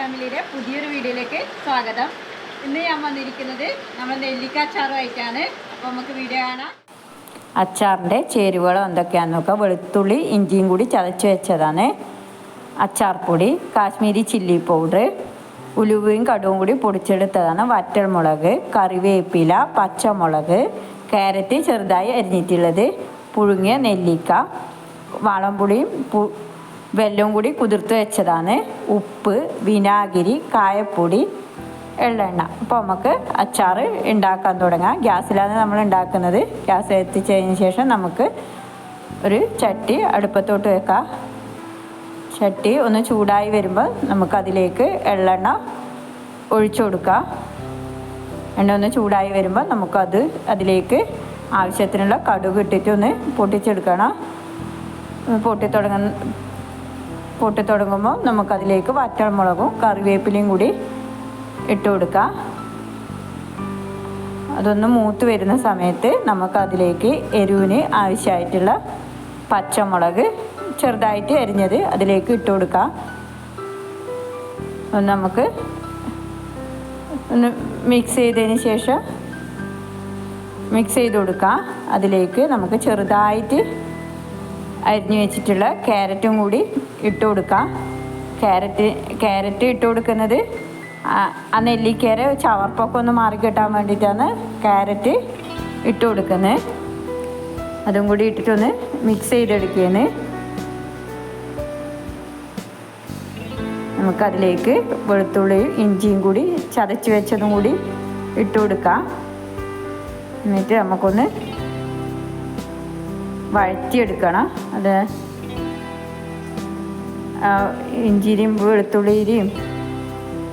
ഫാമിലിയുടെ പുതിയൊരു വീഡിയോയിലേക്ക് സ്വാഗതം. ഇന്ന് ഞാൻ വന്നിരിക്കുന്നത് നമ്മൾ നെല്ലിക്ക അച്ചാറുമായിട്ടാണ് അപ്പോൾ നമുക്ക് വീഡിയോ കാണാം. അച്ചാറിന്റെ ചേരുവകൾ എന്തൊക്കെയാണെന്ന് നോക്കാം. വെളുത്തുള്ളി ഇഞ്ചിയും കൂടി ചതച്ച് വെച്ചതാണ്. അച്ചാർ പൊടി കാശ്മീരി ചില്ലി പൗഡർ ഉലുവയും കടുവും കൂടി പൊടിച്ചെടുത്തതാണ്. വറ്റൽമുളക് കറിവേപ്പില പച്ചമുളക് കാരറ്റ് ചെറുതായി അരിഞ്ഞിട്ടുള്ളത് പുഴുങ്ങിയ നെല്ലിക്ക വാളംപുളിയും വെല്ലവും കൂടി കുതിർത്ത് വെച്ചതാണ്. ഉപ്പ് വിനാഗിരി കായപ്പൊടി എള്ളെണ്ണ. അപ്പോൾ നമുക്ക് അച്ചാർ ഉണ്ടാക്കാൻ തുടങ്ങാം. ഗ്യാസിലാണ് നമ്മൾ ഉണ്ടാക്കുന്നത് ഗ്യാസ് എത്തിച്ചതിന് ശേഷം നമുക്ക് ഒരു ചട്ടി അടുപ്പത്തോട്ട് വെക്കാം. ചട്ടി ഒന്ന് ചൂടായി വരുമ്പോൾ നമുക്കതിലേക്ക് എള്ളെണ്ണ ഒഴിച്ചു കൊടുക്കാം. എണ്ണ ഒന്ന് ചൂടായി വരുമ്പോൾ നമുക്കത് അതിലേക്ക് ആവശ്യത്തിനുള്ള കടുക് ഇട്ടിട്ട് ഒന്ന് പൊട്ടിച്ചെടുക്കണം. പൊട്ടി തുടങ്ങുന്ന പൊട്ടി തുടങ്ങുമ്പോൾ നമുക്കതിലേക്ക് വറ്റൽമുളകും കറിവേപ്പിലയും കൂടി ഇട്ട് കൊടുക്കാം. അതൊന്ന് മൂത്ത് വരുന്ന സമയത്ത് നമുക്കതിലേക്ക് എരിവിന് ആവശ്യമായിട്ടുള്ള പച്ചമുളക് ചെറുതായിട്ട് അരിഞ്ഞത് അതിലേക്ക് ഇട്ട് കൊടുക്കാം. നമുക്ക് ഒന്ന് മിക്സ് ചെയ്തതിന് ശേഷം മിക്സ് ചെയ്ത് കൊടുക്കാം. അതിലേക്ക് നമുക്ക് ചെറുതായിട്ട് അരിഞ്ഞു വെച്ചിട്ടുള്ള ക്യാരറ്റും കൂടി ഇട്ട് കൊടുക്കാം. ക്യാരറ്റ് ക്യാരറ്റ് ഇട്ട് കൊടുക്കുന്നത് ആ- നെല്ലിക്കര ചവർപ്പൊക്കെ ഒന്ന് മാറി കിട്ടാൻ വേണ്ടിയിട്ടാണ് ക്യാരറ്റ് ഇട്ട് കൊടുക്കുന്നത്. അതും കൂടി ഇട്ടിട്ടൊന്ന് മിക്സ് ചെയ്തെടുക്കുകയാണ്. നമുക്കതിലേക്ക് വെളുത്തുള്ളിയും ഇഞ്ചിയും കൂടി ചതച്ച് വെച്ചതും കൂടി ഇട്ട് കൊടുക്കാം. എന്നിട്ട് നമുക്കൊന്ന് വഴറ്റിയെടുക്കണം. അത് ഇഞ്ചിരിയും വെളുത്തുള്ളിരിയും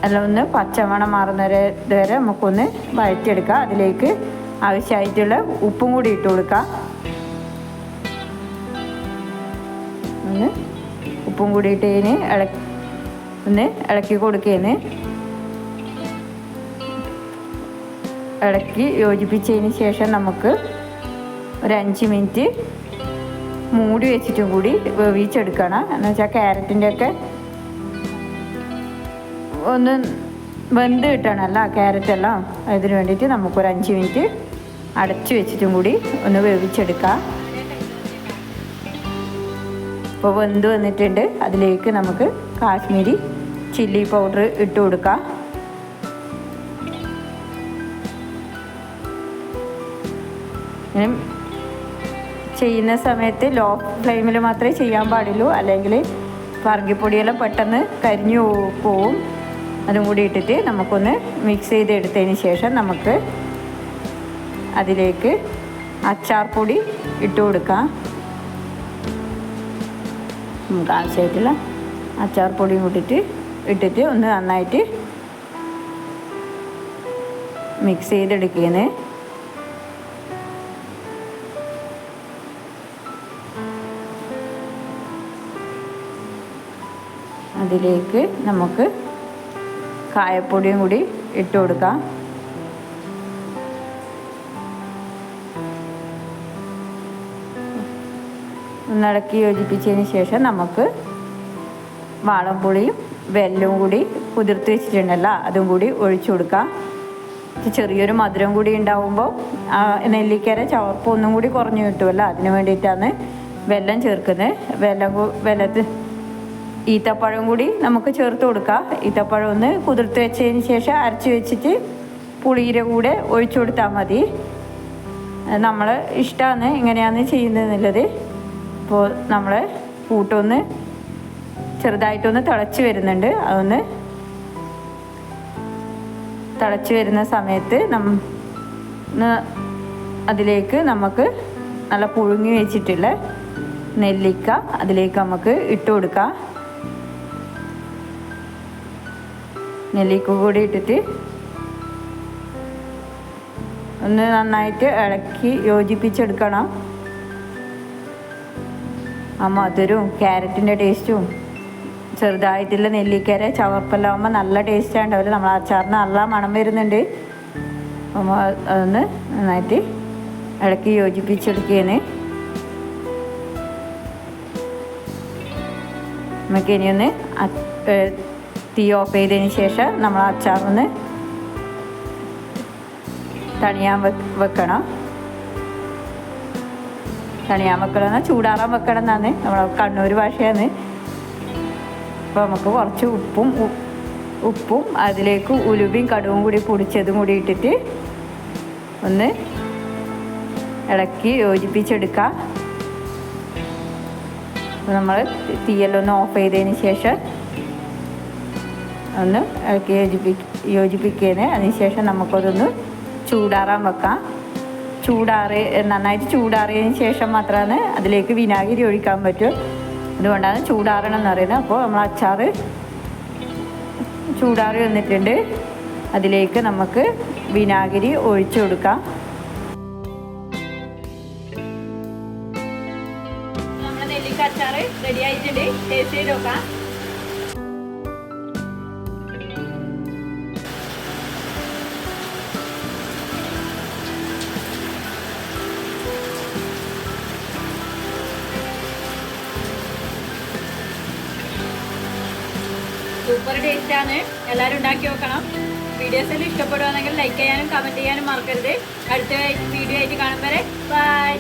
എല്ലാം ഒന്ന് പച്ചമണം മാറുന്നവരെ വരെ നമുക്കൊന്ന് വഴറ്റിയെടുക്കാം അതിലേക്ക് ആവശ്യമായിട്ടുള്ള ഉപ്പും കൂടി ഇട്ട് കൊടുക്കാം ഒന്ന് ഉപ്പും കൂടി ഇട്ടതിന് ഇളക്കി ഒന്ന് ഇളക്കി കൊടുക്കുകയെന്ന് ഇളക്കി യോജിപ്പിച്ചതിന് ശേഷം നമുക്ക് ഒരു അഞ്ച് മിനിറ്റ് മൂടി വെച്ചിട്ടും കൂടി വേവിച്ചെടുക്കണം. എന്ന് വെച്ചാൽ ക്യാരറ്റിന്റെ ഒക്കെ ഒന്ന് വെന്ത് കിട്ടണമല്ല ക്യാരറ്റെല്ലാം. അതിന് വേണ്ടിയിട്ട് നമുക്കൊരു അഞ്ച് മിനിറ്റ് അടച്ചു വെച്ചിട്ടും കൂടി ഒന്ന് വേവിച്ചെടുക്കാം. ഇപ്പോൾ വെന്ത് വന്നിട്ടുണ്ട്. അതിലേക്ക് നമുക്ക് കാശ്മീരി ചില്ലി പൗഡർ ഇട്ട് കൊടുക്കാം. ഇങ്ങനെ ചെയ്യുന്ന സമയത്ത് ലോ ഫ്ലെയിമിൽ മാത്രമേ ചെയ്യാൻ പാടുള്ളൂ. അല്ലെങ്കിൽ വർഗിപ്പൊടിയെല്ലാം പെട്ടെന്ന് കരിഞ്ഞു പോവും. അതും കൂടി ഇട്ടിട്ട് നമുക്കൊന്ന് മിക്സ് ചെയ്തെടുത്തതിന് ശേഷം നമുക്ക് അതിലേക്ക് അച്ചാർ പൊടി ഇട്ട് കൊടുക്കാം. നമുക്ക് ആവശ്യമായിട്ടുള്ള അച്ചാർ പൊടിയും കൂട്ടിട്ട് ഇട്ടിട്ട് ഒന്ന് നന്നായിട്ട് മിക്സ് ചെയ്തെടുക്കുകയാണ്. അതിലേക്ക് നമുക്ക് കായപ്പൊടിയും കൂടി ഇട്ട് കൊടുക്കാം. ഒന്നിളക്കി യോജിപ്പിച്ചതിന് ശേഷം നമുക്ക് വാളംപുളിയും വെല്ലവും കൂടി കുതിർത്ത് വെച്ചിട്ടുണ്ടല്ലോ അതും കൂടി ഒഴിച്ചു കൊടുക്കാം. ചെറിയൊരു മധുരം കൂടി ഉണ്ടാവുമ്പോൾ നെല്ലിക്കര ചവർപ്പ് ഒന്നും കൂടി കുറഞ്ഞു കിട്ടുമല്ലോ അതിന് വേണ്ടിയിട്ടാണ് വെല്ലം ചേർക്കുന്നത്. വെല്ലം വെല്ലത്ത് ഈത്തപ്പഴം കൂടി നമുക്ക് ചേർത്ത് കൊടുക്കാം. ഈത്തപ്പഴം ഒന്ന് കുതിർത്ത് വെച്ചതിന് ശേഷം അരച്ച് വെച്ചിട്ട് പുളിയുടെ കൂടെ ഒഴിച്ചു കൊടുത്താൽ മതി. നമ്മൾ ഇഷ്ടമാണ് ഇങ്ങനെയാണ് ചെയ്യുന്നതെന്നുള്ളത് അപ്പോൾ നമ്മൾ കൂട്ടൊന്ന് ചെറുതായിട്ടൊന്ന് തിളച്ച് വരുന്നുണ്ട്. അതൊന്ന് തിളച്ച് വരുന്ന സമയത്ത് നമ്മ അതിലേക്ക് നമുക്ക് നല്ല പുഴുങ്ങി വെച്ചിട്ടുള്ള നെല്ലിക്ക അതിലേക്ക് നമുക്ക് ഇട്ട് കൊടുക്കാം. നെല്ലിക്ക കൂടി ഇട്ടിട്ട് ഒന്ന് നന്നായിട്ട് ഇളക്കി യോജിപ്പിച്ചെടുക്കണം. ആ മധുരവും ക്യാരറ്റിന്റെ ടേസ്റ്റും ചെറുതായിട്ടുള്ള നെല്ലിക്കര ചവർപ്പെല്ലാം ആകുമ്പോൾ നല്ല ടേസ്റ്റ് ഉണ്ടാവില്ല നമ്മൾ അച്ചാറിന് നല്ല മണം വരുന്നുണ്ട്. അപ്പോൾ അതൊന്ന് നന്നായിട്ട് ഇളക്കി യോജിപ്പിച്ചെടുക്കുകയാണ് നമുക്ക് ഇനിയൊന്ന് തീ ഓഫ് ചെയ്തതിന് ശേഷം നമ്മൾ അച്ചാറൊന്ന് തണിയാൻ വെക്കണം. തണിയാൻ വെക്കണം എന്നാൽ ചൂടാറാൻ വെക്കണം എന്നാണ് നമ്മളെ കണ്ണൂർ ഭാഷയാണ്. അപ്പോൾ നമുക്ക് കുറച്ച് ഉപ്പും ഉപ്പും അതിലേക്ക് ഉലുവയും കടുവും കൂടി പൊടിച്ചതും കൂടി ഇട്ടിട്ട് ഒന്ന് ഇളക്കി യോജിപ്പിച്ചെടുക്കാം. നമ്മൾ തീയെല്ലാം ഒന്ന് ഓഫ് ചെയ്തതിന് ശേഷം ഒന്ന് ഇളക്കി യോജിപ്പി യോജിപ്പിക്കുന്നത് അതിനുശേഷം നമുക്കതൊന്ന് ചൂടാറാൻ വെക്കാം. ചൂടാറി നന്നായിട്ട് ചൂടാറിയതിന് ശേഷം മാത്രമാണ് അതിലേക്ക് വിനാഗിരി ഒഴിക്കാൻ പറ്റൂ. അതുകൊണ്ടാണ് ചൂടാറണം എന്ന് പറയുന്നത്. അപ്പോൾ നമ്മൾ അച്ചാർ ചൂടാറി വന്നിട്ടുണ്ട്. അതിലേക്ക് നമുക്ക് വിനാഗിരി ഒഴിച്ചു കൊടുക്കാം. നെല്ലിക്ക അച്ചാർ റെഡി ആയിട്ടുണ്ട്. ടേസ്റ്റ് ചെയ്ത് നോക്കാം. സൂപ്പർ ടേസ്റ്റ് ആണ്. എല്ലാവരും ഉണ്ടാക്കി നോക്കണം. വീഡിയോസ് എല്ലാം ഇഷ്ടപ്പെടുവാണെങ്കിൽ ലൈക്ക് ചെയ്യാനും കമന്റ് ചെയ്യാനും മറക്കരുത്. അടുത്ത വീഡിയോ ആയിട്ട് കാണുമ്പോൾ ബൈ